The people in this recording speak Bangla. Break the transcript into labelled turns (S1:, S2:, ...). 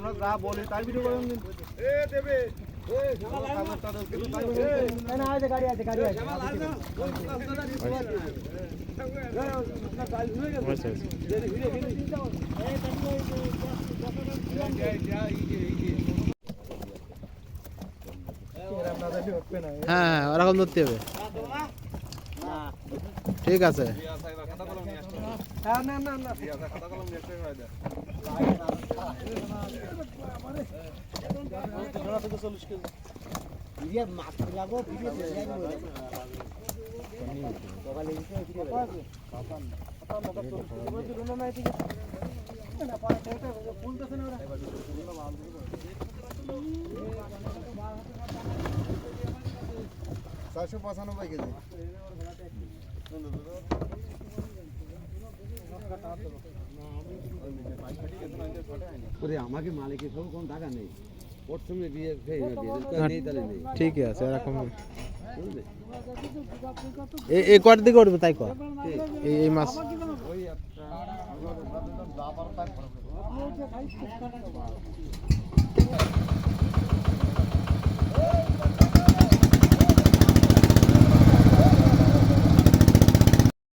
S1: আমরা যা বলি তাই ভিডিও করেন দিন এ দেবে
S2: না আছে গাড়ি আছে গাড়ি আছে
S3: আচ্ছা আচ্ছা হ্যাঁ হ্যাঁ ওরকম ধরতে হবে ঠিক আছে
S2: না না না লাগো ফিরে সকালে
S1: চারশো পঁচানব্বই কেজি।
S4: ওরে আমাকে মালিকের সব কোনো টাকা নেই। ওর বিয়ে খেয়ে না বিয়ে যদি নেই তাহলে নেই।
S3: ঠিকই আছে এরকম।
S4: বুঝলে?
S3: এ- এই কটার দিকে উঠবে তাই কর? এই এই মাছ।
S4: ওই একটা
S2: ও